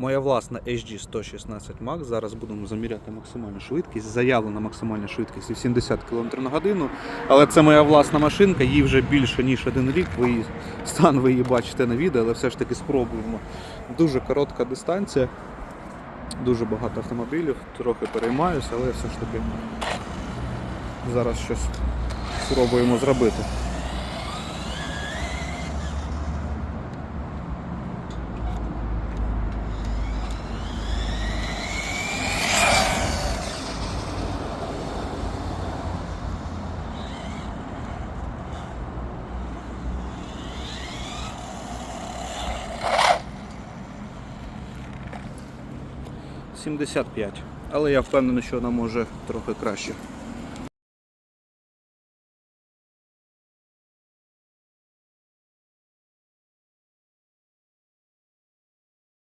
Моя власна HG 116 Max. Зараз будемо заміряти максимальну швидкість. Заявлена максимальна швидкість 80 км на годину. Але це моя власна машинка, їй вже більше ніж один рік. Ви її, стан ви її бачите на відео, але все ж таки спробуємо. Дуже коротка дистанція, дуже багато автомобілів, трохи переймаюся, але все ж таки зараз щось спробуємо зробити. – 75. Але я впевнений, що вона може трохи краще.